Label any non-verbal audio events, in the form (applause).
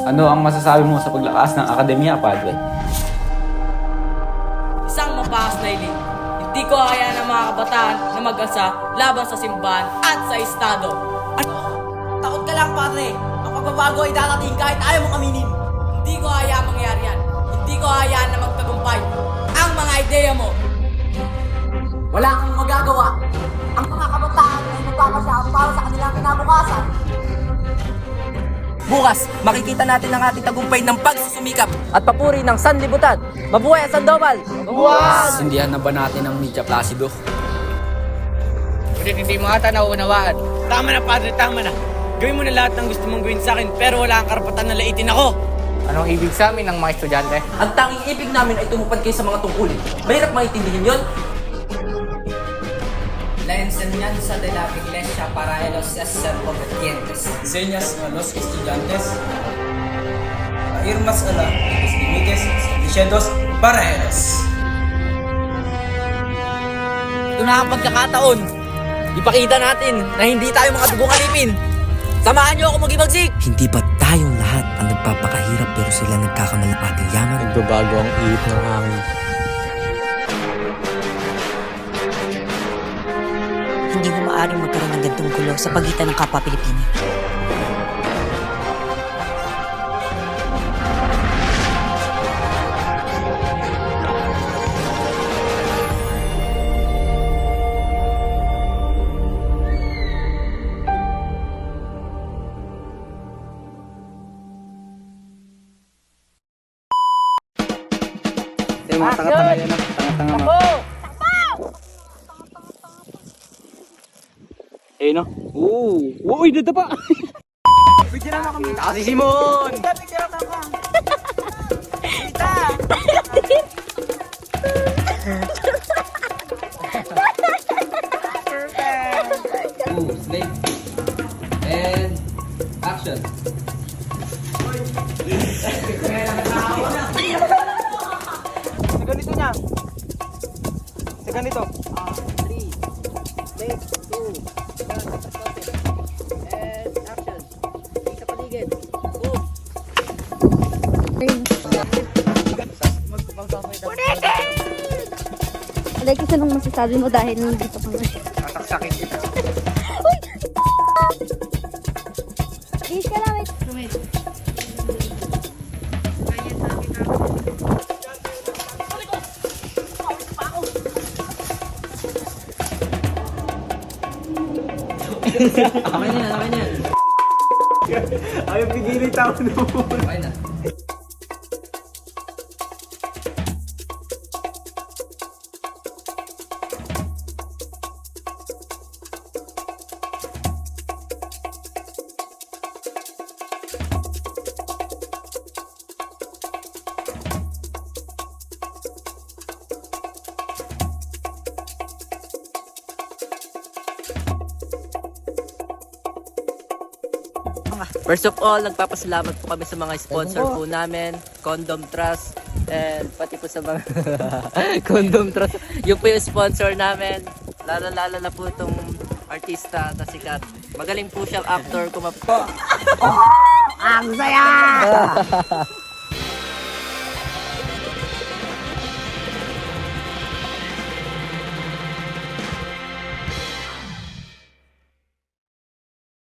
Ano ang masasabi mo sa paglakas ng akademya, Padre? Isang mabakas na iling. Hindi ko hayaan ng mga kabataan na mag-asa laban sa simbahan at sa estado. Ano? Takot ka lang, pare. Ang pagbabago ay darating kahit ayaw mong aminin. Hindi ko hayaan mangyari yan. Hindi ko hayaan na magtagumpay ang mga ideya mo. Wala kang magagawa. Ang mga kabataan ay magpapasya para sa kanilang kinabukasan. Bukas, makikita natin ang ating tagumpay ng pagsusumikap at papuri ng sanlibutan. Mabuhay ang Sandoval! Sindihan na ba natin ang Media Placido? Ngunit hindi mo ata nauunawaan. Tama na, Padre, tama na. Gawin mo na lahat ng gusto mong gawin sa akin, pero wala kang karapatan na laitin ako. Anong ibig sa amin ng mga estudyante? Ang tanging ibig namin ay tumupad kayo sa mga tungkulin. Mahirap maintindihin yon. La enseñanza de la iglesia para los ser Senyas a los estudiantes. A la los límites establecidos para ellos. Ito na ang pagkakataon. Ipakita natin na hindi tayo mga dugong alipin. Samahan niyo ako mag-ibagsik! Hindi ba tayong lahat ang nagpapakahirap pero sila nagkakamali ng ating yaman? Nagbabago ang ihip ng hangin. Magkaroon ng gantong gulo sa pagitan ng kapwa Pilipino. Eh, no? Oo. Uy, dito pa. Picture na kami. Kasi Simon. Picture na ka. Ooh, slave. And action. Sa ganito niya. Sa ganito. Alay, kasi anong masasabi mo dahil nandito ka ngayon? Sasaksakin kita. Please ka lang, wait. Tama niyan, tama niyan. Ayaw pigilin tao no. Okay na. First of all, nagpapasalamat po kami sa mga sponsor po namin, Condom Trust, and pati po sa mga (laughs) Condom Trust. Yun po yung sponsor namin. Lalo-lalo na po itong artista na sikat. Magaling po siyang actor. Kumap- Ang saya! (laughs)